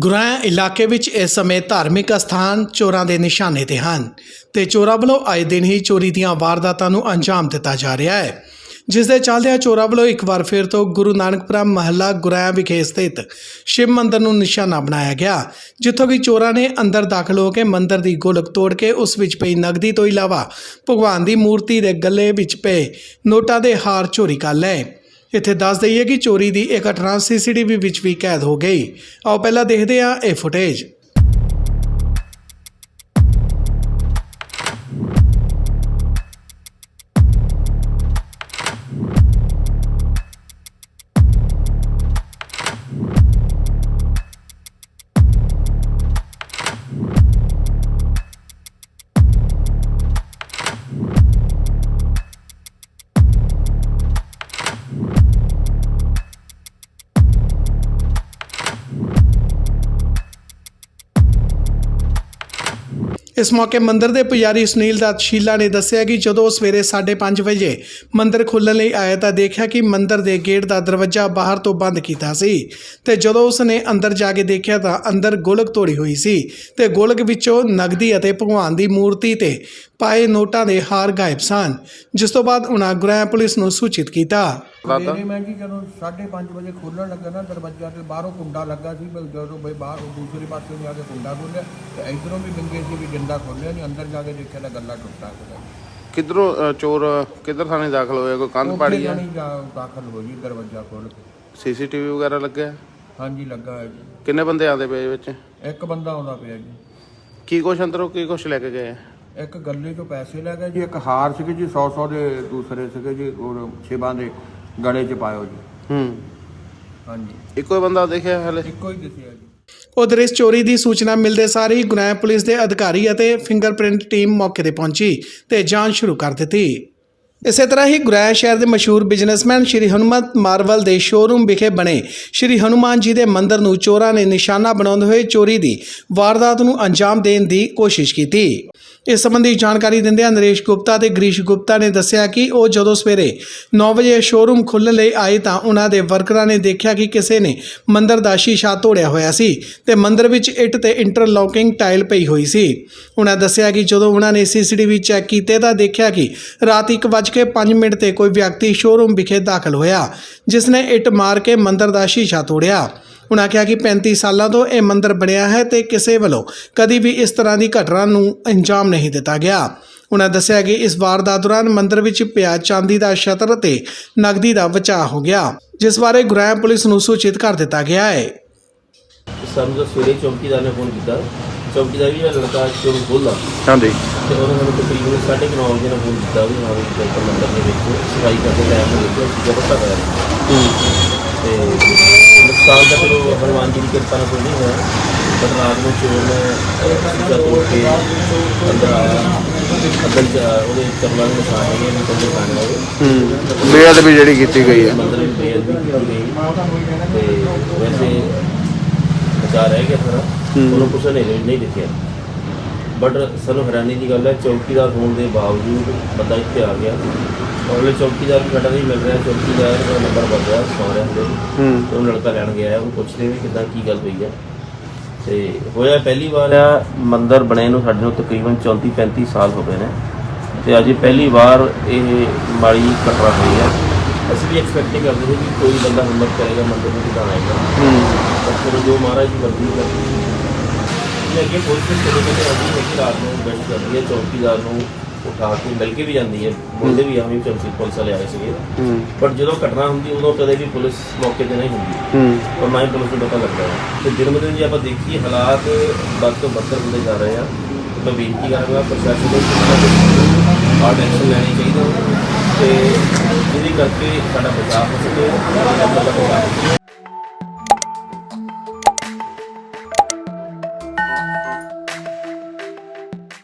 ਗੁਰਾਂ ਇਲਾਕੇ ਵਿੱਚ ਇਸ ਸਮੇਂ ਧਾਰਮਿਕ ਅਸਥਾਨ ਚੋਰਾਂ ਦੇ ਨਿਸ਼ਾਨੇ ਤੇ ਹਨ ਤੇ ਚੋਰਾਂ ਵੱਲੋਂ ਆਏ ਦਿਨ ਹੀ ਚੋਰੀ ਦੀਆਂ ਵਾਰਦਾਤਾਂ ਨੂੰ ਅੰਜਾਮ ਦਿੱਤਾ ਜਾ ਰਿਹਾ ਹੈ। ਜਿਸ ਦੇ ਚੱਲਦਿਆਂ ਚੋਰਾਂ ਵੱਲੋਂ ਇੱਕ ਵਾਰ ਫਿਰ ਤੋਂ ਗੁਰੂ ਨਾਨਕਪੁਰਾ ਮਹੱਲਾ ਗੁਰਾਂ ਵਿਖੇ ਸਥਿਤ ਸ਼ਿਵ ਮੰਦਰ ਨੂੰ ਨਿਸ਼ਾਨਾ ਬਣਾਇਆ ਗਿਆ, ਜਿੱਥੋਂ ਕਿ ਚੋਰਾਂ ਨੇ ਅੰਦਰ ਦਾਖਲ ਹੋ ਕੇ ਮੰਦਰ ਦੀ ਗੋਲਕ ਤੋੜ ਕੇ ਉਸ ਵਿੱਚ ਪਈ ਨਗਦੀ ਤੋਂ ਇਲਾਵਾ ਭਗਵਾਨ ਦੀ ਮੂਰਤੀ ਦੇ ਗੱਲੇ ਵਿੱਚ ਪਏ ਨੋਟਾਂ ਦੇ ਹਾਰ ਚੋਰੀ ਕਰ ਲਏ। ਇੱਥੇ ਦੱਸ ਦਈਏ ਕਿ ਚੋਰੀ ਦੀ ਇਹ ਘਟਨਾ ਸੀਸੀਟੀਵੀ ਵਿੱਚ ਵੀ ਕੈਦ ਹੋ ਗਈ। ਆਓ ਪਹਿਲਾਂ ਦੇਖਦੇ ਹਾਂ ਇਹ ਫੁਟੇਜ। ਇਸ ਮੌਕੇ ਮੰਦਿਰ ਦੇ ਪੁਜਾਰੀ ਸੁਨੀਲ ਦੱਤ ਸ਼ੀਲਾ ਨੇ ਦੱਸਿਆ ਕਿ ਜਦੋਂ ਉਹ ਸਵੇਰੇ 5:30 ਵਜੇ ਮੰਦਿਰ ਖੋਲ੍ਹਣ ਲਈ ਆਇਆ ਤਾਂ ਦੇਖਿਆ ਕਿ ਮੰਦਿਰ ਦੇ ਗੇਟ ਦਾ ਦਰਵਾਜ਼ਾ ਬਾਹਰ ਤੋਂ ਬੰਦ ਕੀਤਾ ਸੀ ਤੇ ਜਦੋਂ ਉਸ ਨੇ ਅੰਦਰ ਜਾ ਕੇ ਦੇਖਿਆ ਤਾਂ ਅੰਦਰ ਗੋਲਕ ਤੋੜੀ ਹੋਈ ਸੀ ਤੇ ਗੋਲਕ ਵਿੱਚੋਂ ਨਗਦੀ ਅਤੇ ਭਗਵਾਨ ਦੀ ਮੂਰਤੀ ਤੇ ਪਾਏ ਨੋਟਾਂ ਦੇ ਹਾਰ ਗਾਇਬ ਸਨ ਜਿਸ ਤੋਂ ਬਾਅਦ ਉਹਨਾਂ ਗੁਰਾਂ ਪੁਲਿਸ ਨੂੰ ਸੂਚਿਤ ਕੀਤਾ। ਮੇਰੇ ਮੈਂ ਜੀ ਜਦੋਂ 5:30 ਵਜੇ ਖੋਲਣ ਲੱਗਾ ਨਾ ਦਰਵਾਜ਼ਾ ਤੇ ਬਾਹਰੋਂ ਕੁੰਡਾ ਲੱਗਾ ਸੀ ਜਦੋਂ ਬਈ ਬਾਹਰ ਦੂਸਰੇ ਪਾਸੇ ਨੂੰ ਜਾ ਕੇ ਕੁੰਡਾ ਖੋਲ੍ਹਿਆ ਤੇ ਇਧਰੋਂ ਵੀ ਵਿੰਗੇ ਸੀ ਵੀ ਜਿੰਦਾ ਖੋਲ੍ਹਿਆ ਨਹੀਂ ਅੰਦਰ ਜਾ ਕੇ ਦੇਖਿਆ ਤਾਂ ਗੱਲਾ ਟੁੱਟਾ ਸੀਗਾ ਕਿੱਧਰੋਂ ਅ, ਚੋਰ ਕਿੱਧਰ ਥਾਣੇ ਦਾਖਲ ਹੋਇਆ ਕੋਈ ਕੰਧ ਪਾੜੀ ਹੈ ਜਾਣੀ ਜਾ ਦਾਖਲ ਹੋ ਜੀ ਦਰਵਾਜ਼ਾ ਖੋਲ ਕੇ। ਸੀਸੀਟੀਵੀ ਵਗੈਰਾ ਲੱਗਿਆ? ਹਾਂਜੀ ਲੱਗਾ ਹੈ ਜੀ। ਕਿੰਨੇ ਬੰਦੇ ਆਉਂਦੇ ਪਏ ਵਿੱਚ? ਇੱਕ ਬੰਦਾ ਆਉਂਦਾ ਪਿਆ ਜੀ। ਕੀ ਕੁਛ ਅੰਦਰੋਂ ਕੀ ਕੁਛ ਲੈ ਕੇ ਗਏ? ਇੱਕ ਗੱਲੇ ਤੋਂ ਪੈਸੇ ਲੈ ਗਏ ਜੀ ਇੱਕ ਹਾਰ ਸੀਗੇ ਜੀ 100 100 ਦੇ ਦੂਸਰੇ ਸੀਗੇ ਜੀ ਔਰ ਛੇਬਾਂ ਦੇ ਗਲੇ 'ਚ ਪਾਇਓ ਜੀ। ਹੂੰ। ਹਾਂਜੀ। ਇੱਕੋ ਹੀ ਬੰਦਾ ਦੇਖਿਆ ਹਲੇ? ਇੱਕੋ ਹੀ ਦਿਸਿਆ ਜੀ। ਉਧਰ ਇਸ ਚੋਰੀ ਦੀ ਸੂਚਨਾ ਮਿਲਦੇ ਸਾਰ ਹੀ ਗੁਨਾਹ ਪੁਲਿਸ ਦੇ ਅਧਿਕਾਰੀ ਅਤੇ ਫਿੰਗਰਪ੍ਰਿੰਟ ਟੀਮ ਮੌਕੇ ਤੇ ਪਹੁੰਚੀ ਤੇ ਜਾਂਚ ਸ਼ੁਰੂ ਕਰ ਦਿੱਤੀ। ਇਸੇ ਤਰ੍ਹਾਂ ਹੀ ਗੁਰਾਇਆ ਸ਼ਹਿਰ ਦੇ ਮਸ਼ਹੂਰ ਬਿਜ਼ਨਸਮੈਨ ਸ਼੍ਰੀ ਹਨੂਮਤ ਮਾਰਵਲ ਦੇ ਸ਼ੋਰੂਮ ਵਿਖੇ ਬਣੇ ਸ਼੍ਰੀ ਹਨੂਮਾਨ ਜੀ ਦੇ ਮੰਦਿਰ ਨੂੰ ਚੋਰਾਂ ਨੇ ਨਿਸ਼ਾਨਾ ਬਣਾਉਂਦੇ ਹੋਏ ਚੋਰੀ ਦੀ ਵਾਰਦਾਤ ਨੂੰ ਅੰਜਾਮ ਦੇਣ ਦੀ ਕੋਸ਼ਿਸ਼ ਕੀਤੀ। ਇਸ ਸੰਬੰਧੀ ਜਾਣਕਾਰੀ ਦਿੰਦਿਆਂ ਨਰੇਸ਼ ਗੁਪਤਾ ਤੇ ਗ੍ਰੀਸ਼ ਗੁਪਤਾ ਨੇ ਦੱਸਿਆ ਕਿ ਉਹ ਜਦੋਂ ਸਵੇਰੇ 9 ਵਜੇ ਸ਼ੋਰੂਮ ਖੁੱਲ੍ਹਣ ਲਈ ਆਏ ਤਾਂ ਉਹਨਾਂ ਦੇ ਵਰਕਰਾਂ ਨੇ ਦੇਖਿਆ ਕਿ ਕਿਸੇ ਨੇ ਮੰਦਰ ਦਾ ਸ਼ੀਸ਼ਾ ਤੋੜਿਆ ਹੋਇਆ ਸੀ ਤੇ ਮੰਦਰ ਵਿੱਚ ਇੱਟ ਤੇ ਇੰਟਰਲੌਕਿੰਗ ਟਾਈਲ ਪਈ ਹੋਈ ਸੀ। ਉਹਨਾਂ ਦੱਸਿਆ ਕਿ ਜਦੋਂ ਉਹਨਾਂ ਨੇ ਸੀਸੀਟੀਵੀ ਚੈੱਕ ਕੀਤੇ ਤਾਂ ਦੇਖਿਆ ਕਿ ਰਾਤ 1:05 ਮਿੰਟ ਤੇ ਕੋਈ ਵਿਅਕਤੀ ਸ਼ੋਰੂਮ ਵਿਖੇ ਦਾਖਲ ਹੋਇਆ, ਜਿਸ ਨੇ ਇੱਟ ਮਾਰ ਕੇ ਮੰਦਰ ਦਾ ਸ਼ੀਸ਼ਾ ਤੋੜਿਆ। ਉਹਨਾਂ ਕਿਹਾ ਕਿ 35 ਸਾਲਾਂ ਤੋਂ ਇਹ ਮੰਦਿਰ ਬਣਿਆ ਹੈ ਤੇ ਕਿਸੇ ਵੱਲੋਂ ਕਦੀ ਵੀ ਇਸ ਤਰ੍ਹਾਂ ਦੀ ਘਟਨਾ ਨੂੰ ਅੰਜਾਮ ਨਹੀਂ ਦਿੱਤਾ ਗਿਆ। ਉਹਨਾਂ ਦੱਸਿਆ ਕਿ ਇਸ ਵਾਰਦਾਤ ਦੌਰਾਨ ਮੰਦਿਰ ਵਿੱਚ ਪਿਆ ਚਾਂਦੀ ਦਾ ਸ਼ਤਰ ਤੇ ਨਗਦੀ ਦਾ ਬਚਾਅ ਹੋ ਗਿਆ ਜਿਸ ਬਾਰੇ ਗੁਰਾਇਆ ਪੁਲਿਸ ਨੂੰ ਸੂਚਿਤ ਕਰ ਦਿੱਤਾ ਗਿਆ ਹੈ। ਸਾਨੂੰ ਤਾਂ ਸਵੇਰੇ ਚੌਕੀਦਾਰ ਨੇ ਫੋਨ ਕੀਤਾ ਚੌਕੀਦਾਰ ਵੀ ਮੇਰਾ ਲੜਕਾ ਚੋਰ ਖੋਲ੍ਹਦਾ ਹਾਂਜੀ। ਤੇ ਉਹਨਾਂ ਨੇ ਤਕਰੀਬਨ ਸਾਢੇ ਕੁ ਨੌ ਵਜੇ ਨਾਲ ਫੋਨ ਕੀਤਾ ਵੀ ਹਾਂ ਵੀ ਮੰਦਰ ਦੇ ਵਿੱਚ ਸਫ਼ਾਈ ਕਰਦੇ ਟਾਈਮ ਦੇ ਵਿੱਚ ਜਬਰ ਤੱਕ ਆਇਆ ਤੇ ਨੁਕਸਾਨ ਤਾਂ ਚਲੋ ਹਨੂਮਾਨ ਜੀ ਦੀ ਕਿਰਪਾ ਨਾਲ ਕੋਈ ਨਹੀਂ ਹੋਇਆ। ਪਰ ਰਾਤ ਨੂੰ ਚੋਰ ਨੇ ਸੀਸਾ ਤੋੜ ਕੇ ਅੰਦਰ ਆਇਆ। ਅੰਦਰ ਜਾ- ਉਹਦੇ ਚਰਨਾਂ ਦੇ ਨਿਸ਼ਾਨ ਹੈਗੇ ਨੇ ਕੰਦੇ ਖਾਣ ਵਾਲੇ ਹੂੰ। ਬੇਅਦਬੀ ਜਿਹੜੀ ਕੀਤੀ ਗਈ ਹੈ। ਵਿੱਚ ਬੇਅਦਬੀ ਕੀਤੀ ਗਈ। ਤੇ ਵੈਸੇ ਬਚਾ ਰਹਿ ਗਿਆ ਸਾਰਾ। ਉਹਨੂੰ ਕੁਛ ਨਹੀਂ ਨਹੀਂ ਦਿਖਿਆ ਬਟ ਸਾਨੂੰ ਹੈਰਾਨੀ ਦੀ ਗੱਲ ਹੈ ਚੌਕੀਦਾਰ ਹੋਣ ਦੇ ਬਾਵਜੂਦ ਬੰਦਾ ਇੱਥੇ ਆ ਗਿਆ। ਔਰ ਚੌਕੀਦਾਰ ਵੀ ਸਾਡਾ ਨਹੀਂ ਮਿਲ ਰਿਹਾ ਚੌਕੀਦਾਰ ਦਾ ਨੰਬਰ ਰਿਹਾ ਸੌਰਿਆਂ ਦੇ। ਹੂੰ। ਤੇ ਉਹ ਲੜਕਾ ਲੈਣ ਗਿਆ ਉਹ ਪੁੱਛਦੇ ਵੀ ਕਿਦਾਂ ਕੀ ਗੱਲ ਹੋਈ ਹੈ। ਤੇ ਹੋਇਆ ਪਹਿਲੀ ਵਾਰ ਆ ਮੰਦਿਰ ਬਣੇ ਨੂੰ ਸਾਡੇ ਨੂੰ ਤਕਰੀਬਨ 34 35 ਸਾਲ ਹੋ ਗਏ ਨੇ। ਤੇ ਅੱਜ ਇਹ ਪਹਿਲੀ ਵਾਰ ਇਹ ਮਾੜੀ ਘਟਨਾ ਹੋਈ ਹੈ। ਅਸੀਂ ਵੀ ਐਕਸਪੈਕਟਿੰਗ ਕਰਦੇ ਸੀ ਕਿ ਕੋਈ ਬੰਦਾ ਹਿੰਮਤ ਕਰੇਗਾ ਮੰਦਿਰ ਨੂੰ ਕਿਦਾਂ ਆਏਗਾ। ਹੂੰ। ਪਰ ਫਿਰ ਜੋ ਮਹਾਰਾਜ ਦੀ ਮਰਜ਼ੀ ਕਰਦੀ ਇਹ ਅੱਗੇ ਪੁਲਿਸ ਨੇ ਚਲੇ ਗਏ ਅਜੀ ਹੈ ਕਿ ਰਾਤ ਨੂੰ ਗਸ਼ਤ ਕਰਦੀ ਹੈ ਚੌਕੀਦਾਰ ਨੂੰ ਉਠਾ ਕੇ ਮਿਲ ਕੇ ਵੀ ਜਾਂਦੀ ਹੈ। ਬੋਲਦੇ ਵੀ ਆਵੇਂ ਚੌਕੀ ਪੁਲਿਸ ਵਾਲੇ ਆਏ ਸੀਗੇ। ਹੂੰ। ਪਰ ਜਦੋਂ ਘਟਨਾ ਹੁੰਦੀ ਉਦੋਂ ਕਦੇ ਵੀ ਪੁਲਿਸ ਮੌਕੇ ਤੇ ਨਹੀਂ ਹੁੰਦੀ। ਹੂੰ। ਪਰ ਨਾ ਹੀ ਪੁਲਿਸ ਨੂੰ ਪਤਾ ਲੱਗਦਾ ਹੈ। ਤੇ ਦਿਨ ਬ ਦਿਨ ਜੇ ਆਪਾਂ ਦੇਖੀਏ ਹਾਲਾਤ ਬਦ ਤੋਂ ਬੱਤਰ ਹੁੰਦੇ ਜਾ ਰਹੇ ਆ। ਤੇ ਮੈਂ ਬੇਨਤੀ ਕਰਾਂਗਾ ਪ੍ਰਸ਼ਾਸਨ ਨੂੰ ਆਰਟ ਐਕਸ਼ਨ ਲੈਣੀ ਚਾਹੀਦਾ ਤੇ ਜਿਹਦੇ ਕਰਕੇ ਸਾਡਾ ਬਚਾਅ ਹੋ ਸਕੇ।